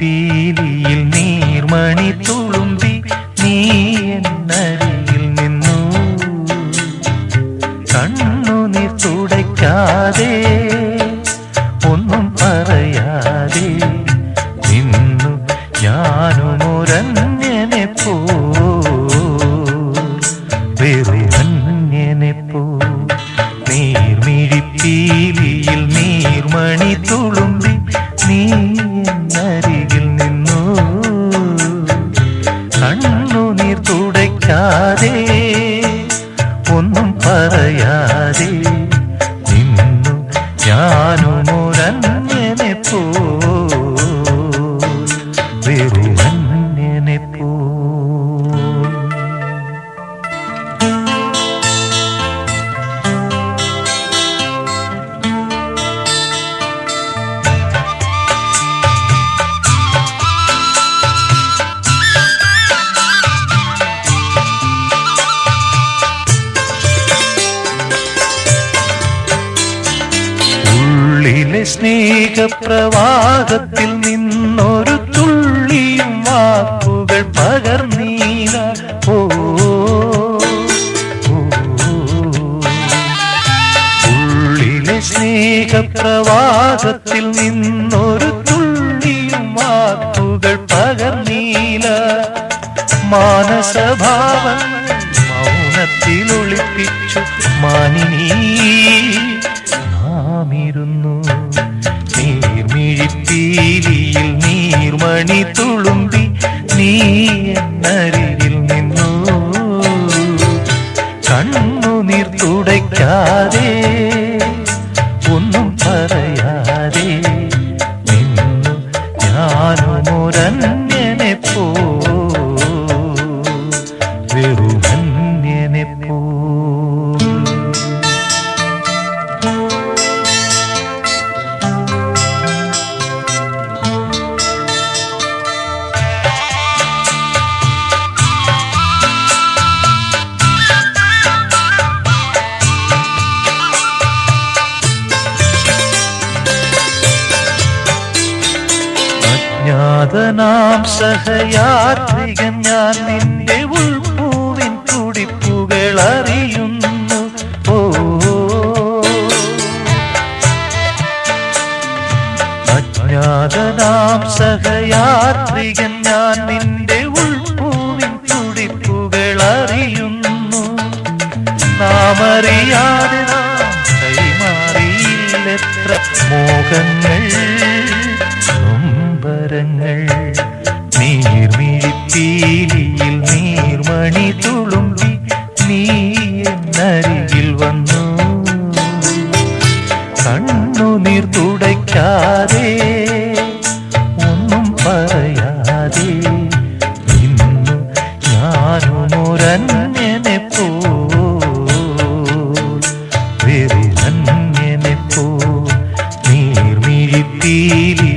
പീലിയിൽ നീർമണി തുളുമ്പി നീ എന്നരിയിൽ നിന്നു. കണ്ണു നീർ തുടയ്ക്കാതെ ഒന്നും പറയാതെ നിന്നു. ഞാനും ഒരന്യനെ പോ വെറും അന്യനെ പോ നീർമിഴിപ്പീലി ನಾನು സ്നേഹപ്രവാഹത്തിൽ നിന്നൊരു തുള്ളിയും വാക്കുകൾ പകർന്നീല ഓ. ഉള്ളിലെ സ്നേഹപ്രവാഹത്തിൽ നിന്നൊരു തുള്ളിയും വാക്കുകൾ പകർന്നീല മാനസഭാവങ്ങൾ മൗനത്തിൽ ഒളിപ്പിച്ചു മാനിനീ നീർമണി തുളുമ്പി നീ എന്നരികിൽ നിന്നു. കണ്ണുനീർ തുടയ്ക്കാതെ അജ്ഞാതനാം സഹയാത്രികൻ ഞാൻ നിന്റെ ഉൾപൂവിൻ തുടിപ്പുകൾ അറിയുന്നു ഓ. അജ്ഞാതനാം സഹയാത്രികൻ ഞാൻ നിന്റെ ഉൾപൂവിൻ തുടിപ്പുകൾ അറിയുന്നു നാമറിയാതെ നാം കൈമാറിയില്ലെത്ര മോഹങ്ങൾ നൊമ്പരങ്ങൾ നീർമിഴിപ്പീലിയിൽ നീർമണി തുളുമ്പി നീ എന്നരികിൽ വന്നു. കണ്ണു നീർ തുടയ്ക്കാതെ ഒന്നും പറയാതെ ഇന്നു പോ വെറുമന്യനെ പോ നീർമിഴിപ്പീലിയിൽ